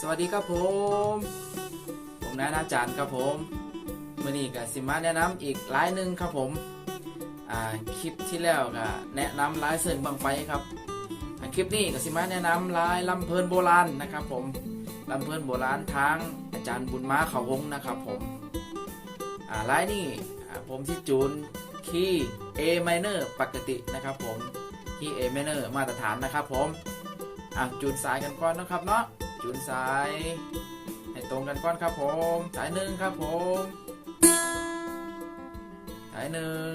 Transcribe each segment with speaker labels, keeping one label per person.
Speaker 1: สวัสดีครับผม ผมนายอาจารย์ครับผมมื่อนี้ก็สิมาแนะนำอีกหลายหนึ่งครับผมอ่าคลิปที่แล้วก็แนะนำลายเสร์งบังไฟครับคลิปนี้ก็สิมาแนะนำลายลำเพลินโบราณนะครับ ผมลำเพลินโบราณทางอาจารย์บุญมาเขาวงนะครับผมอ่าลายนี้ผมที่จูนคีย์ A minor ปกตินะครับ ผมคีย์ A minor มาตรฐานนะครับ ผมอ่าจูนสายกันก่อนนะครับเนาะ จูนสาย ให้ตรงกันก่อนครับผม สายหนึ่งครับผม สายหนึ่ง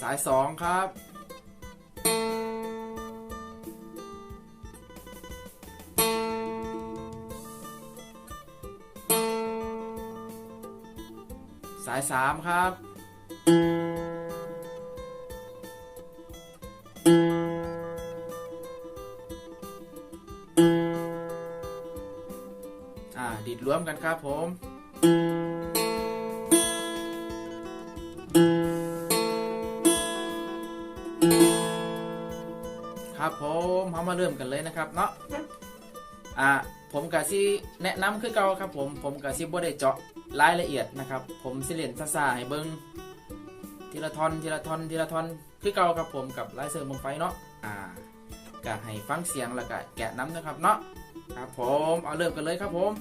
Speaker 1: สายสองครับ สายสามครับ มกันครับผมครับผมเรามาเริ่มกันเลยนะครับเนาะ อ่า ผมกะซีแนะนำคือเก่าครับผม ผมกะซีบ่ได้เจาะรายละเอียดนะครับ ผมสิเล่นซ่าๆให้เบิ่งทีละทอนทีละทอนทีละทอนคือเก่าครับผมกับลายเสือร์เมืองไฟเนาะ อ่ากะให้ฟังเสียงแล้วก็แกะน้ำนะครับเนาะ ครับผม เอาเริ่มกันเลยครับผม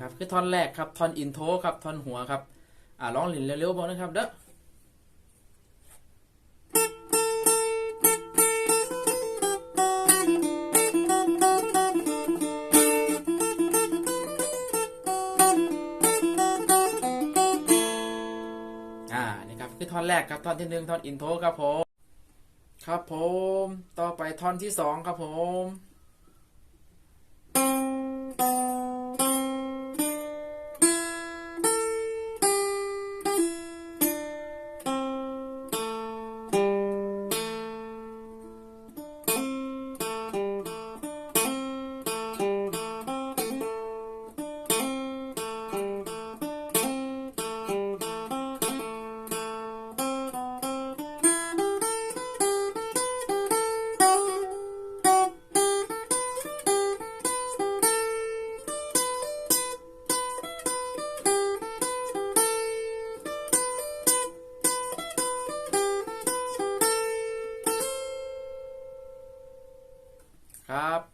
Speaker 1: ครับคือท่อนแรกครับท่อนอินโทรครับท่อนหัวครับอ่าร้องหลินเร็วๆบอกนะครับเด้ออ่านี่ครับคือท่อนแรกครับท่อนที่หนึ่งท่อนอินโทรครับผม ครับผม ต่อไปท่อนที่สองครับผม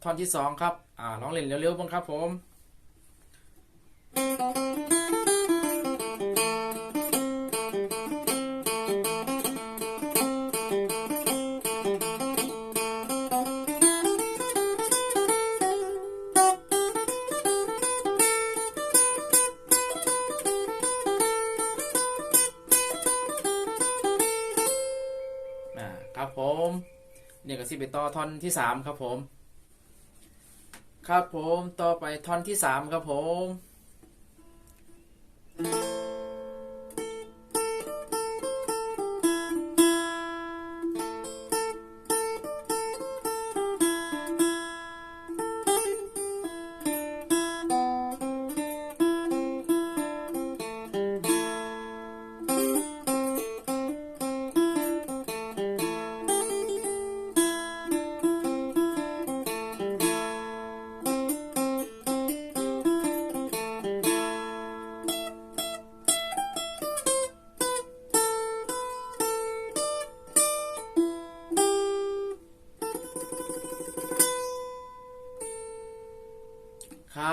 Speaker 1: ท่อนที่สองครับ อ่าร้องเล่นเร็วๆบ้างครับผมครับผมเนี่ยก็สิไปต่อท่อนที่สามครับผม ครับผมต่อไปท่อนที่สามครับผม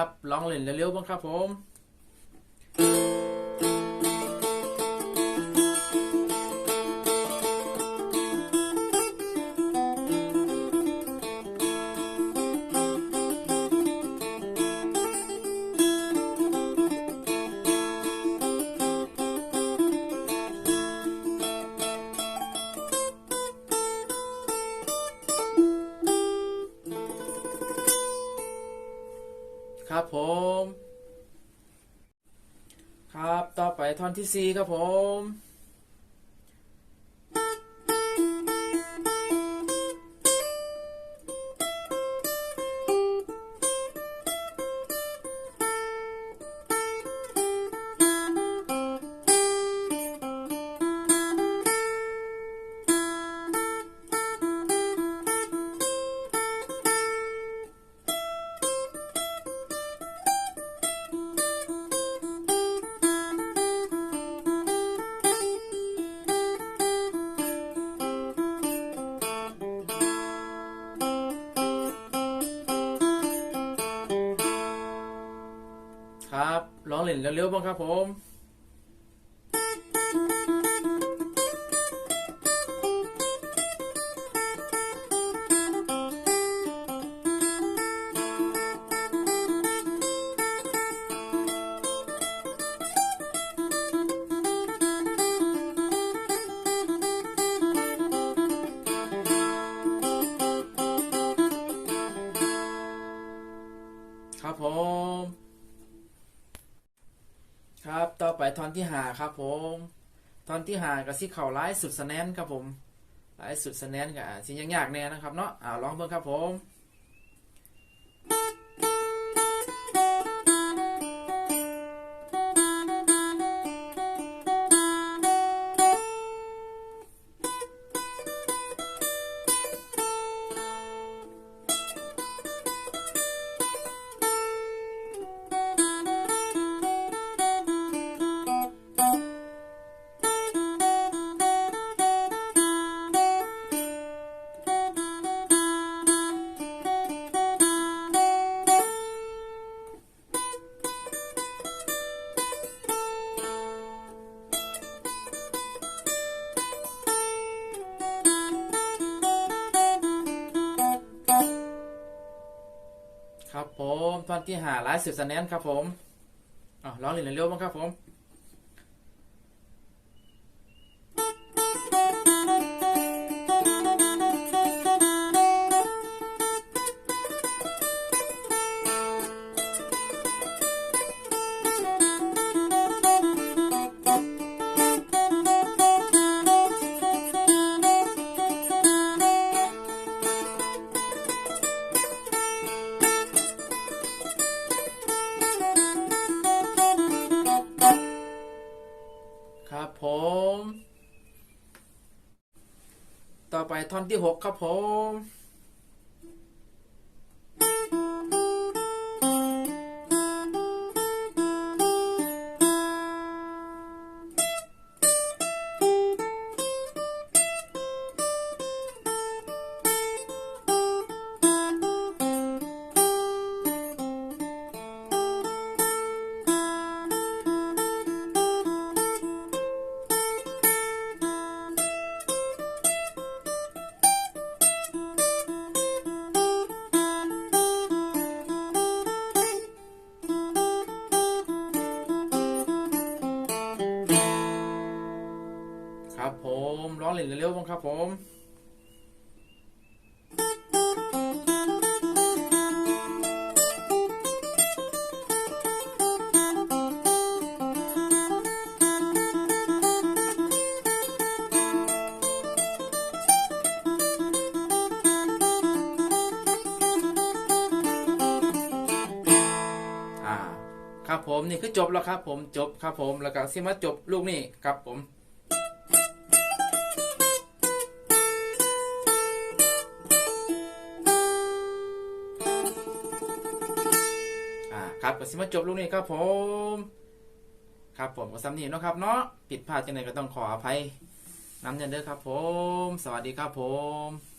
Speaker 1: ครับร้องเล่นเร็วๆบ้างครับผม ครับผม ครับต่อไปท่อนที่สี่ครับผม เล่นเร็วๆบ้างครับผม ไปท่อนที่หาครับผมท่อนที่หากับซิเข่าร้ายสุดสแนนครับผมร้ายสุดสแนนกับสิยังยากแน่นะครับเนาะอ่าลองเบิ่งครับผม ผมท่อนที่หาไลฟ์สืบสแนนครับผมอ๋อร้องเรียนเร็วบ้างครับผม ท่อนที่หกครับผม เล่นเร็วๆบ้างครับผมอ่าครับผมนี่คือจบแล้วครับผมจบครับผมแล้วก็สิมาจบลูกนี่ครับผม ครับก็สิมาจบลูกนี้ครับผม ครับผมก็สำนีเนาะครับเนาะผิดพลาดจังไหนก็ต้องขออภัยน้ำเงินเด้อครับผม สวัสดีครับผม